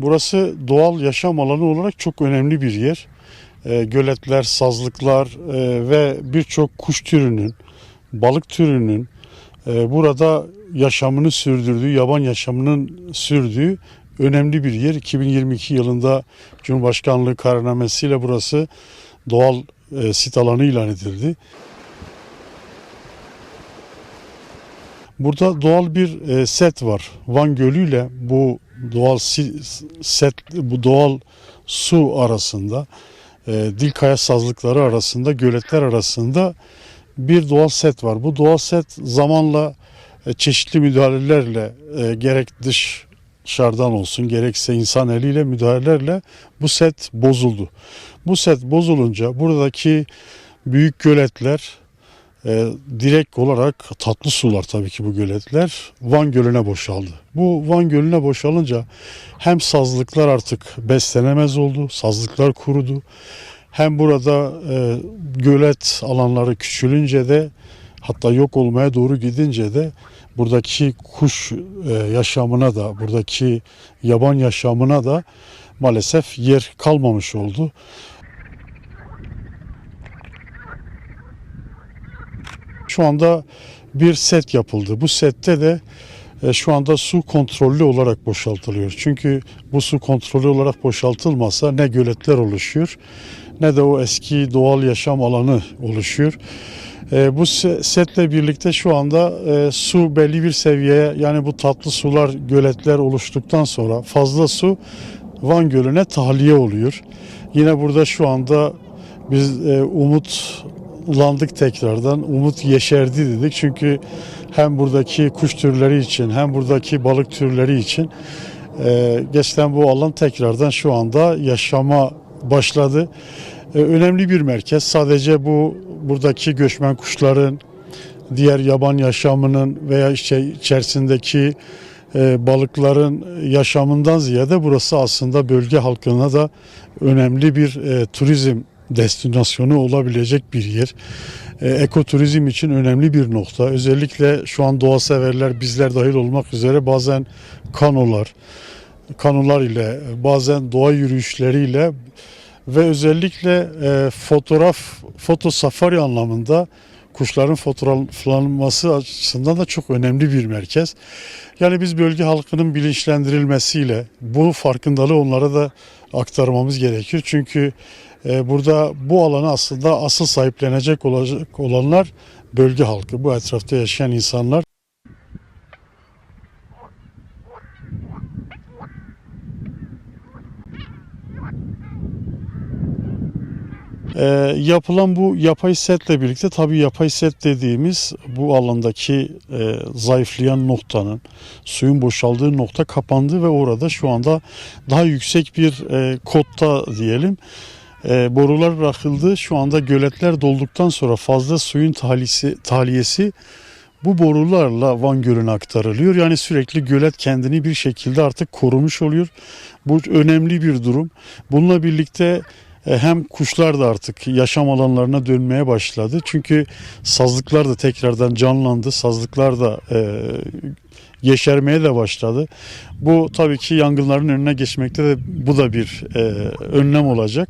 Burası doğal yaşam alanı olarak çok önemli bir yer. E, göletler, sazlıklar e, ve birçok kuş türünün, balık türünün e, burada yaşamını sürdürdüğü, yaban yaşamının sürdüğü önemli bir yer. 2022 yılında Cumhurbaşkanlığı kararnamesiyle burası doğal e, sit alanı ilan edildi. Burada doğal bir e, set var. Van Gölü ile bu doğal set bu doğal su arasında e, Dilkaya sazlıkları arasında göletler arasında bir doğal set var. Bu doğal set zamanla e, çeşitli müdahalelerle e, gerek dış dışarıdan olsun gerekse insan eliyle müdahalelerle bu set bozuldu. Bu set bozulunca buradaki büyük göletler e, direkt olarak tatlı sular tabii ki bu göletler Van Gölü'ne boşaldı. Bu Van Gölü'ne boşalınca hem sazlıklar artık beslenemez oldu, sazlıklar kurudu. Hem burada e, gölet alanları küçülünce de hatta yok olmaya doğru gidince de buradaki kuş e, yaşamına da buradaki yaban yaşamına da maalesef yer kalmamış oldu. Şu anda bir set yapıldı. Bu sette de e, şu anda su kontrollü olarak boşaltılıyor. Çünkü bu su kontrollü olarak boşaltılmasa ne göletler oluşuyor ne de o eski doğal yaşam alanı oluşuyor. E, bu se- setle birlikte şu anda e, su belli bir seviyeye yani bu tatlı sular göletler oluştuktan sonra fazla su Van Gölü'ne tahliye oluyor. Yine burada şu anda biz e, umutlandık tekrardan. Umut yeşerdi dedik. Çünkü hem buradaki kuş türleri için hem buradaki balık türleri için e, geçten bu alan tekrardan şu anda yaşama başladı. E, önemli bir merkez. Sadece bu buradaki göçmen kuşların diğer yaban yaşamının veya işte içerisindeki e, balıkların yaşamından ziyade burası aslında bölge halkına da önemli bir e, turizm destinasyonu olabilecek bir yer. E, ekoturizm için önemli bir nokta. Özellikle şu an doğa severler bizler dahil olmak üzere bazen kanolar, kanolar ile bazen doğa yürüyüşleriyle ve özellikle e, fotoğraf, foto safari anlamında kuşların fotoğraflanması açısından da çok önemli bir merkez. Yani biz bölge halkının bilinçlendirilmesiyle bu farkındalığı onlara da aktarmamız gerekir. Çünkü e, burada bu alanı aslında asıl sahiplenecek olacak olanlar bölge halkı, bu etrafta yaşayan insanlar. Ee, yapılan bu yapay setle birlikte tabii yapay set dediğimiz bu alandaki e, zayıflayan noktanın suyun boşaldığı nokta kapandı ve orada şu anda daha yüksek bir e, kotta diyelim e, borular bırakıldı. Şu anda göletler dolduktan sonra fazla suyun tahliyesi, tahliyesi bu borularla Van Gölü'ne aktarılıyor. Yani sürekli gölet kendini bir şekilde artık korumuş oluyor. Bu önemli bir durum. Bununla birlikte e, hem kuşlar da artık yaşam alanlarına dönmeye başladı. Çünkü sazlıklar da tekrardan canlandı. Sazlıklar da e, yeşermeye de başladı. Bu tabii ki yangınların önüne geçmekte de bu da bir e, önlem olacak.